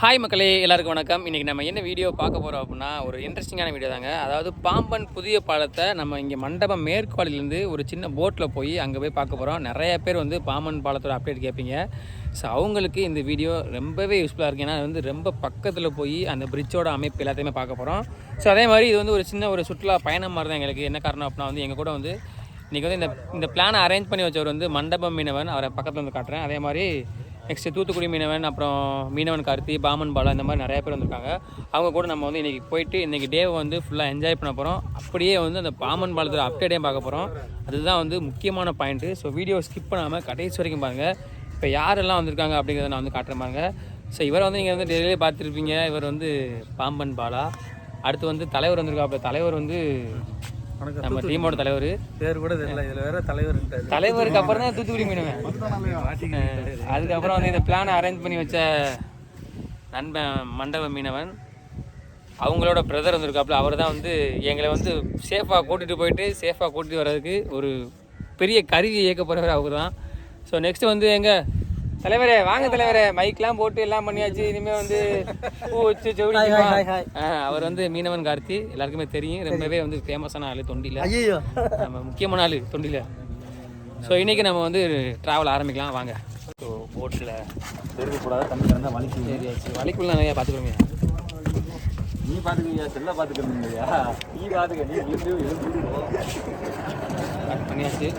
Hi மக்களே எல்லாருக்கும் வணக்கம். இன்றைக்கி நம்ம என்ன வீடியோ பார்க்க போகிறோம் அப்படின்னா ஒரு இன்ட்ரெஸ்டிங்கான வீடியோ தாங்க. அதாவது பாம்பன் புதிய பாலத்தை நம்ம இங்கே மண்டபம் மேற்குவாலிலேருந்து ஒரு சின்ன போட்டில் போய் அங்கே போய் பார்க்க போகிறோம் நிறைய பேர் வந்து பாம்பன் பாலத்தோட அப்டேட் கேட்பீங்க. ஸோ அவங்களுக்கு இந்த வீடியோ ரொம்பவே யூஸ்ஃபுல்லாக இருக்குது ஏன்னா அது வந்து ரொம்ப பக்கத்தில் போய் அந்த பிரிட்ஜோட அமைப்பு எல்லாத்தையுமே பார்க்க போகிறோம் ஸோ அதே மாதிரி இது வந்து ஒரு சின்ன ஒரு சுற்றுலா பயணம் மாதிரி தான் எங்களுக்கு. என்ன காரணம் அப்படின்னா வந்து எங்கள் கூட வந்து இன்றைக்கி வந்து இந்த இந்த பிளானை அரேஞ்ச் பண்ணி வச்சவர் வந்து மண்டபம் மீனவன். அவரை பக்கத்தில் வந்து காட்டுறேன். அதே மாதிரி நெக்ஸ்ட்டு தூத்துக்குடி மீனவன் அப்புறம் மீனவன் கார்த்தி பாமன் பாலா இந்த மாதிரி நிறைய பேர் வந்திருக்காங்க. அவங்க கூட நம்ம வந்து இன்றைக்கி போயிட்டு இன்றைக்கி டேவை வந்து ஃபுல்லாக என்ஜாய் பண்ண போகிறோம் அப்படியே வந்து அந்த பாமன் பாலத்தில் அப்டேட்டையும் பார்க்க போகிறோம் அதுதான் வந்து முக்கியமான பாயிண்ட்டு ஸோ வீடியோ ஸ்கிப் பண்ணாமல் கடைசி வரைக்கும் பாருங்கள் இப்போ யாரெல்லாம் வந்திருக்காங்க அப்படிங்கிறத நான் வந்து காட்டுறேன் பாருங்க. ஸோ இவரை வந்து நீங்கள் வந்து டெய்லியே பார்த்துருப்பீங்க. இவர் வந்து பாம்பன் பாலா. அடுத்து வந்து தலைவர் வந்திருக்காப்புல. தலைவர் வந்து நம்ம டீமோட தலைவர். பேர் கூட தெரியல இதுல வேற தலைவர் தலைவருக்கு அப்புறம் தான் தூத்துக்குடி மீனவன் அதுக்கப்புறம் வந்து இந்த பிளானை அரேஞ்ச் பண்ணி வச்ச நண்பன் மண்டப மீனவன் அவங்களோட பிரதர் வந்திருக்காப்புல அவர் தான் வந்து எங்களை வந்து சேஃபாக கூட்டிகிட்டு போயிட்டு சேஃபாக கூட்டிகிட்டு வர்றதுக்கு ஒரு பெரிய கருவி இயக்க போகிறவர் அவர் தான். ஸோ நெக்ஸ்ட் வந்து எங்க தலைவரே வாங்க தலைவரே. மைக்லாம் போட்டு எல்லாம் பண்ணியாச்சு. இனிமேல் வந்து பூ வச்சு செவடி அவர் வந்து மீனவன் கார்த்தி. எல்லாருக்குமே தெரியும். ரொம்பவே வந்து ஃபேமஸான ஆள் தொண்டியில் ஐயோ நம்ம முக்கியமான ஆள் தொண்டியில் ஸோ இன்றைக்கி நம்ம வந்து ட்ராவல் ஆரம்பிக்கலாம். வாங்க. ஸோ போட்டில் இருக்கக்கூடாது தண்ணி கிடந்தா வலிக்கு ஏரியாச்சு வலிக்குள்ள நிறையா பார்த்துக்கிறோமே. நீ பாத்துக்கிறியா செல்ல பாத்துக்கிறீங்களா நீ பாத்துக்க நீ பண்ணியாச்சு.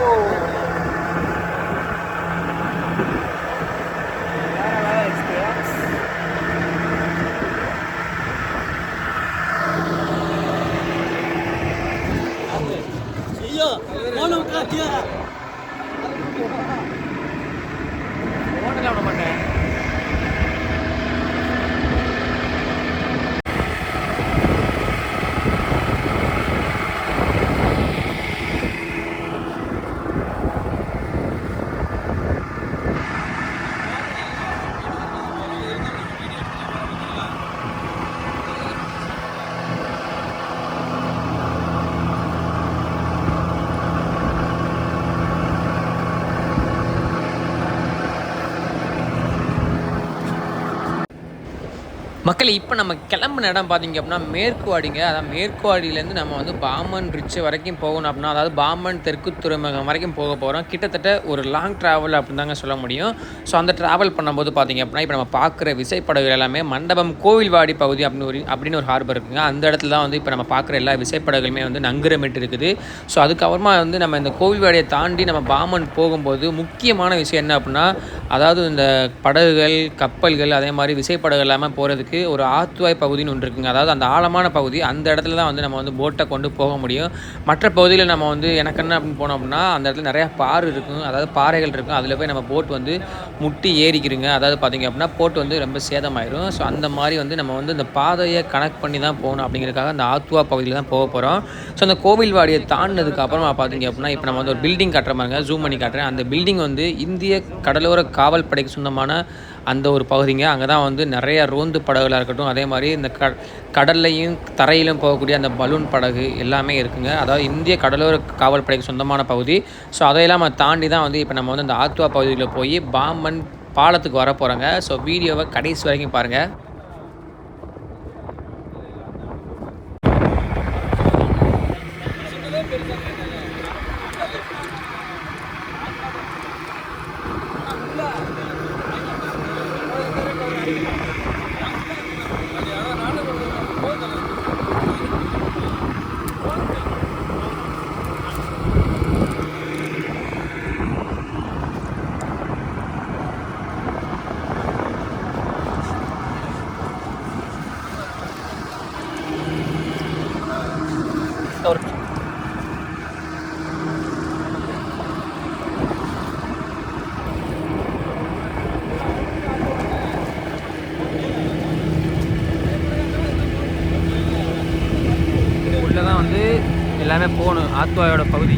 Oh. மக்கள் இப்போ நம்ம கிளம்புன இடம் பார்த்தீங்க அப்படின்னா மேற்குவாடிங்க. அதான் மேற்குவாடியிலேருந்து நம்ம வந்து பாமன் ரிச் வரைக்கும் போகணும் அப்படின்னா அதாவது பாமன் தெற்கு துறைமுகம் வரைக்கும் போக போகிறோம் கிட்டத்தட்ட ஒரு லாங் ட்ராவல் அப்படின்னு தாங்க சொல்ல முடியும். ஸோ அந்த ட்ராவல் பண்ணும்போது பார்த்தீங்க அப்படின்னா இப்போ நம்ம பார்க்குற விசைப்படகுகள் எல்லாமே மண்டபம் கோவில்வாடி பகுதி அப்படின்னு ஒரு அப்படின்னு ஒரு ஹார்பர் இருக்குங்க. அந்த இடத்துல தான் வந்து இப்போ நம்ம பார்க்குற எல்லா விசைப்படகுமே வந்து நங்குரமிட்டு இருக்குது. ஸோ அதுக்கப்புறமா வந்து நம்ம இந்த கோவில்வாடியை தாண்டி நம்ம பாமன் போகும்போது முக்கியமான விஷயம் என்ன அப்படின்னா அதாவது இந்த படகுகள் கப்பல்கள் அதே மாதிரி விசைப்படகு எல்லாமே போகிறதுக்கு ஒரு ஆத்துவாய் பகுதின்னு ஒன்று இருக்குங்க. அதாவது அந்த ஆழமான பகுதி அந்த இடத்துல தான் வந்து நம்ம வந்து போட்டை கொண்டு போக முடியும். மற்ற பகுதியில் நம்ம வந்து எனக்கு என்ன அப்படின்னு போனோம் அப்படின்னா அந்த இடத்துல நிறையா பாறை இருக்கும். அதாவது பாறைகள் இருக்கும். அதில் போய் நம்ம போட் வந்து முட்டி ஏறிக்கிறோங்க அதாவது பார்த்திங்க அப்படின்னா போட் வந்து ரொம்ப சேதமாயிரும். ஸோ அந்த மாதிரி வந்து நம்ம வந்து இந்த பாதையை கனெக்ட் பண்ணி தான் போகணும் அப்படிங்கிறதுக்காக அந்த ஆத்துவா பகுதியில் தான் போக போகிறோம் ஸோ அந்த கோவில் வாடியை தாண்டினதுக்கு அப்புறமா பார்த்தீங்க அப்படின்னா இப்போ நம்ம வந்து ஒரு பில்டிங் கட்டுற மாதிரிங்க ஜூம் பண்ணி காட்டுறேன். அந்த பில்டிங் வந்து இந்திய கடலோர காவல் படைக்கு சொந்தமான அந்த ஒரு பகுதிங்க. அங்கே தான் வந்து நிறைய ரோந்து படகுகளாக இருக்கட்டும் அதே மாதிரி இந்த க கடல்லையும் தரையிலும் போகக்கூடிய அந்த பலூன் படகு எல்லாமே இருக்குங்க. அதாவது இந்திய கடலோர காவல் படைக்கு சொந்தமான பகுதி. ஸோ அதையெல்லாம் தாண்டி தான் வந்து இப்போ நம்ம வந்து அந்த ஆத்துவா பகுதியில் போய் பாம்பன் பாலத்துக்கு வர போகிறோங்க ஸோ வீடியோவை கடைசி வரைக்கும் பாருங்கள் எல்லாமே போகணும் ஆத்வாயோட பகுதி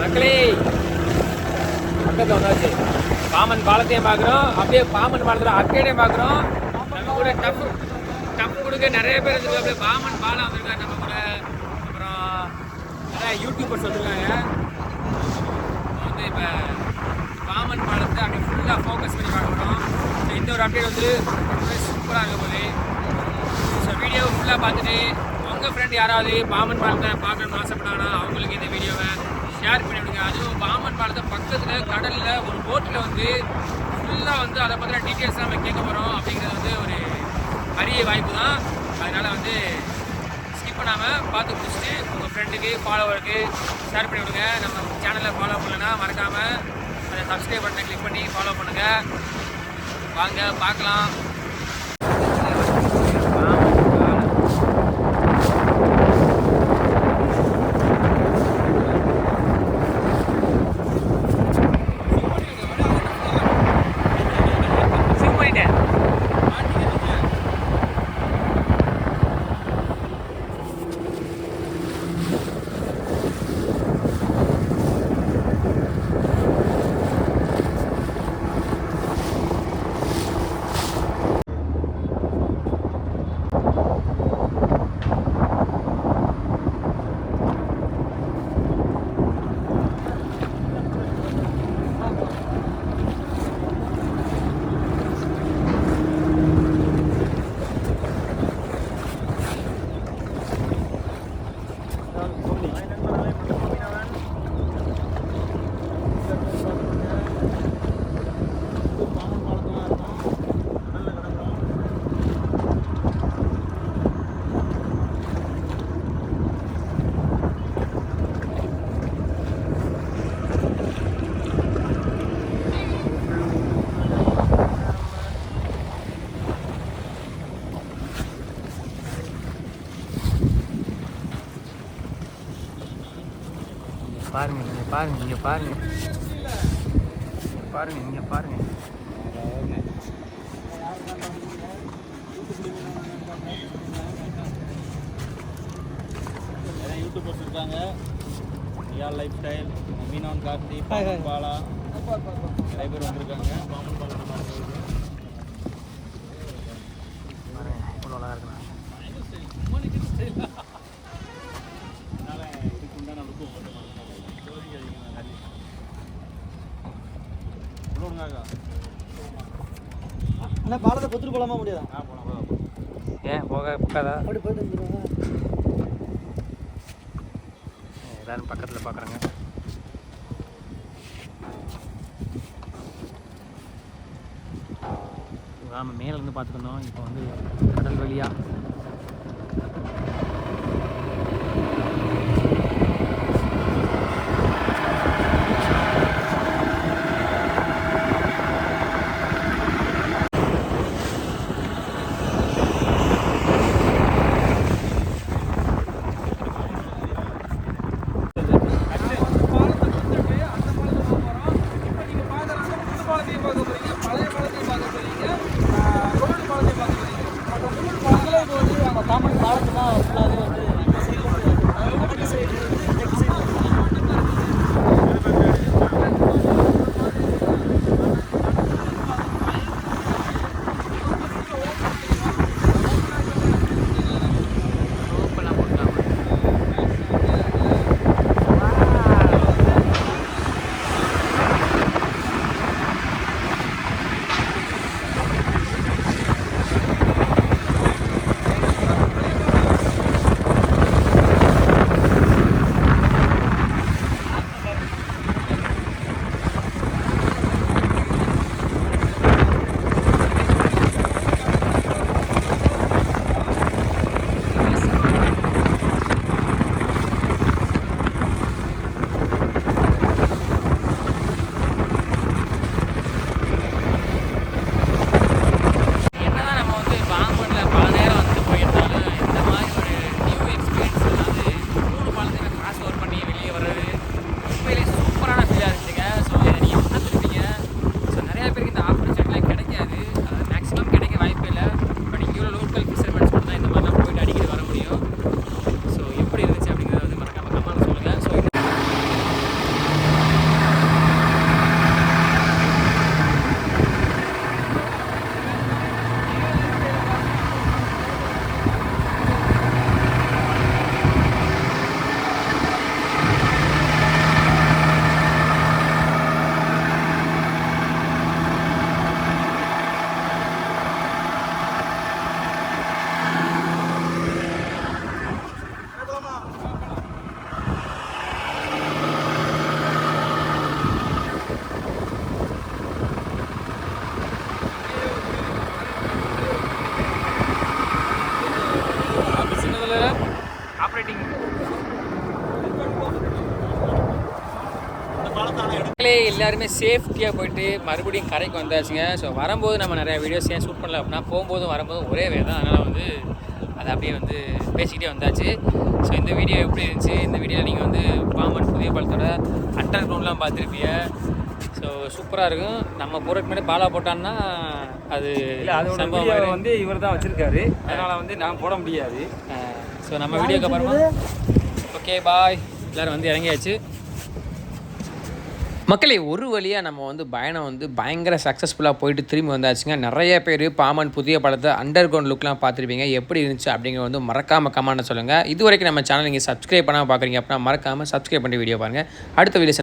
மக்களே பக்கத்தில் வந்தாச்சு பாமன் பாலத்தையும் பார்க்குறோம் அப்படியே பாமன் பாலத்தில் அக்கேடையும் பார்க்குறோம் நம்ம கூட டப் டப் கொடுக்க நிறைய பேர் இருக்கு அப்படியே பாமன் பாலம் வந்திருக்காங்க. நம்ம கூட. அப்புறம் நிறைய யூடியூபர்ஸ் வந்திருக்காங்க. வந்து இப்போ பாமன் பாலத்தை அப்படியே ஃபுல்லாக ஃபோக்கஸ் பண்ணி பார்க்கணும். இந்த ஒரு அப்டேட் வந்து சூப்பராக இருக்க போகுது ஸோ வீடியோ ஃபுல்லாக பார்த்துட்டு உங்கள் ஃப்ரெண்ட் யாராவது பாமன் பாலத்தை பார்க்கணும்னு ஆசைப்பட்டாங்கன்னா அவங்களுக்கு இந்த வீடியோ ஷேர் பண்ணி விடுங்க அதுவும் பாமன் பாலத்தை பக்கத்தில் கடலில் ஒரு போட்டில் வந்து ஃபுல்லாக வந்து அதை பற்றின டீட்டெயில்ஸ் நம்ம கேட்க போகிறோம் அப்படிங்கிறது வந்து ஒரு அரிய வாய்ப்பு தான் அதனால் வந்து ஸ்கிப் பண்ணாமல் பார்த்து முடிச்சுட்டு உங்கள் ஃப்ரெண்டுக்கு ஃபாலோவருக்கு ஷேர் பண்ணி விடுங்க நம்ம சேனலில் ஃபாலோ பண்ணலன்னா மறக்காமல் அதை சப்ஸ்கிரைப் பட்டனை கிளிக் பண்ணி ஃபாலோ பண்ணுங்கள் வாங்க பார்க்கலாம். பாருங்க இங்க பாருங்க இங்க பாருங்க. இங்க பாருங்க இங்க பாருங்க. நிறைய யூடியூபர்ஸ் இருக்காங்க. ரியால் லைஃப் ஸ்டைல் மீனான் கார்த்தி பாமன் பாலா நிறைய பேர் வந்திருக்காங்க. பாமன் பாலா இவ்வளோ கொத்துட்டு போலாமா முடியாதா ஏன் போக போகாதா அப்படி போயிட்டு வந்துடுவாங்க எல்லாரும் பக்கத்தில் பார்க்குறாங்க நாம் மேலேருந்து பார்த்துருந்தோம் இப்போ வந்து கடல் வழியாக மக்களே எல்லாருமே சேஃப்டியாக போயிட்டு மறுபடியும் கரைக்கு வந்தாச்சுங்க. ஸோ வரும்போது நம்ம நிறையா வீடியோஸ் ஏன் ஷூட் பண்ணல அப்படின்னா போகும்போதும் வரும்போதும் ஒரே வே தான். அதனால் வந்து அதை அப்படியே வந்து பேசிக்கிட்டே வந்தாச்சு. ஸோ இந்த வீடியோ எப்படி இருந்துச்சு? இந்த வீடியோவில் நீங்கள் வந்து பாம்பன் புதிய பாலத்தோட அண்டர் கிரவுண்ட்லாம் பார்த்துருப்பீங்க. ஸோ சூப்பராக இருக்கும். நம்ம போகிறதுக்கு முன்னாடி பாலா போட்டான்னா அது இல்லை அதோட. வந்து இவர் தான் வச்சிருக்காரு. அதனால வந்து நான் போட முடியாது. ஸோ நம்ம வீடியோக்கு அப்புறமா. ஓகே பாய் எல்லோரும் வந்து இறங்கியாச்சு. மக்களே ஒரு வழியாக நம்ம வந்து பயணம் வந்து பயங்கர சக்ஸஸ்ஃபுல்லாக போயிட்டு திரும்பி வந்தாச்சுங்க. நிறைய பேர் பாமன் புதிய படத்தை அண்டர் கிரவுண்ட் லுக்லாம் பார்த்துருப்பீங்க. எப்படி இருந்துச்சு அப்படிங்கிற வந்து மறக்காமல் கமெண்ட்டை சொல்லுங்கள் இது வரைக்கும் நம்ம சேனல் நீங்கள் சப்ஸ்கிரைப் பண்ணாமல் பார்க்குறீங்க அப்படின்னா மறக்காமல் சப்ஸ்கிரைப் பண்ணி வீடியோ பாருங்கள் அடுத்த வீடியோ